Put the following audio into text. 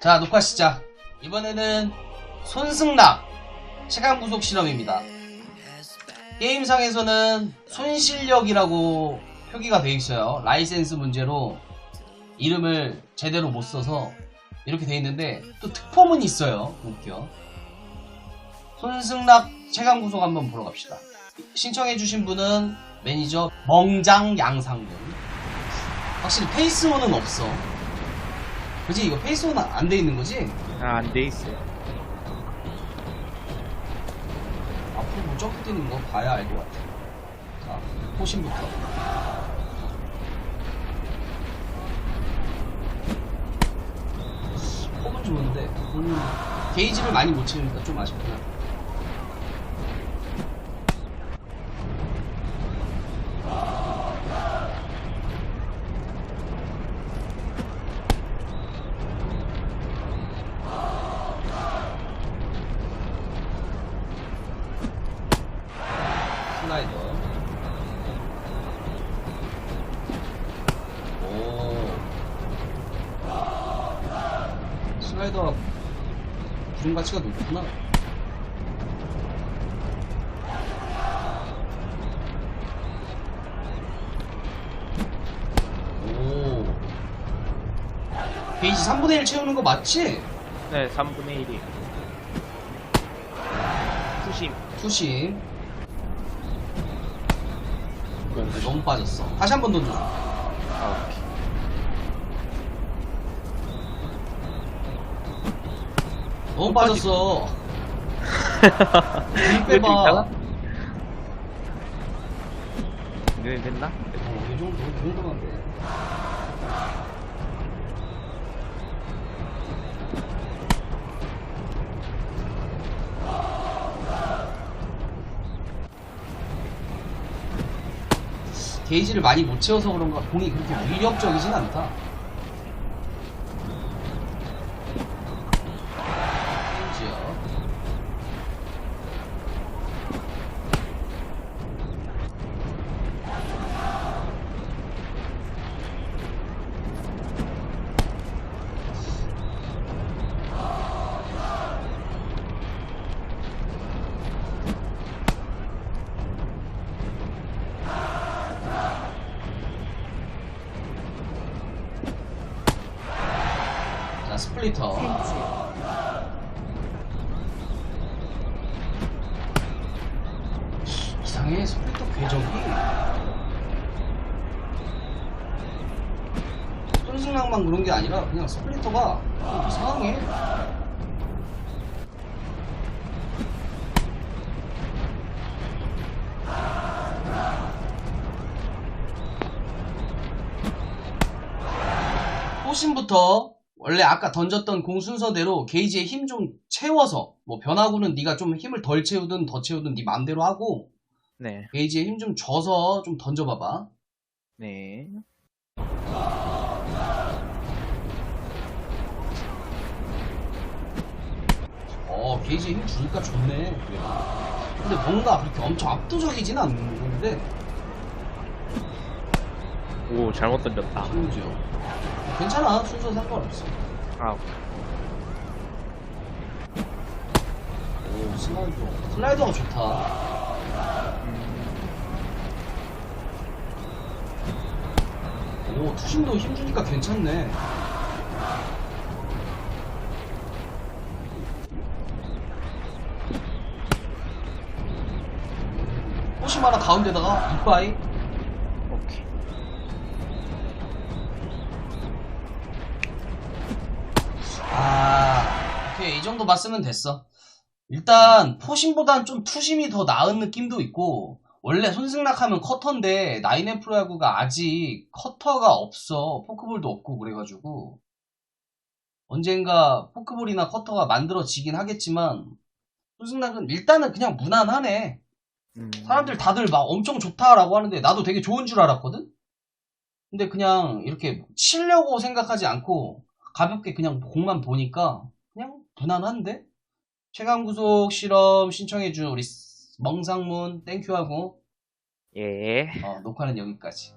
자, 녹화 시작. 이번에는 손승락 체감 구속 실험입니다. 게임상에서는 손실력이라고 표기가 되어 있어요. 라이센스 문제로 이름을 제대로 못 써서 이렇게 되어 있는데 또 특폼은 있어요. 웃겨. 손승락 체감 구속 한번 보러 갑시다. 신청해주신 분은 매니저 멍장 양상군. 확실히 페이스원은 없어. 그지? 이거 페이스원 안돼 있는 거지? 아, 안 돼 있어요. 앞으로 뭐 점프 뛰는 거 봐야 알 것 같아. 자, 포신부터. 폼은 좋은데, 음, 게이지를 많이 못 채우니까 좀 아쉽구나. 슬라이더. 오. 슬라이더 구름 가치가 높구나. 오. 게이지 3분의 1 채우는 거 맞지? 네, 3분의 1이. 푸심. 투심. 오, 너무 빠졌어. 다시 한 번 던져줘. 아, 오케이. 너무 빠졌어. 이렇게 빼봐. 이제 됐나? 어, 이 정도, 이 정도만 돼. 게이지를 많이 못 채워서 그런가 공이 그렇게 위력적이진 않다. 심지어 자 스플리터. 이상해 스플리터 궤적이. 손승락만 그런 게 아니라 그냥 스플리터가 좀 이상해. 호신부터 원래 아까 던졌던 공 순서대로 게이지에 힘 좀 채워서 뭐 변화구는 네가 좀 힘을 덜 채우든 더 채우든 네 맘대로 하고 네. 게이지에 힘 좀 줘서 좀 던져봐봐 네. 어 게이지에 힘 주니까 좋네. 근데 뭔가 그렇게 엄청 압도적이진 않는데 오, 잘못 던졌다. 심지어 괜찮아. 순서 상관없어. 아. 오 슬라이더. 슬라이더가 좋다. 오 투심도 힘 주니까 괜찮네. 호심 하나 가운데다가 이빠이. 아 오케이 이 정도 봤으면 됐어. 일단 포심보단 좀 투심이 더 나은 느낌도 있고 원래 손승락 하면 커터인데 나인앤 프로야구가 아직 커터가 없어. 포크볼도 없고 그래가지고. 언젠가 포크볼이나 커터가 만들어지긴 하겠지만 손승락은 일단은 그냥 무난하네. 음, 사람들 다들 막 엄청 좋다라고 하는데 나도 되게 좋은 줄 알았거든? 근데 그냥 이렇게 치려고 생각하지 않고 가볍게 그냥 공만 보니까 그냥 무난한데? 최강 구속 실험 신청해준 우리 멍상문 땡큐하고 예. 어, 녹화는 여기까지.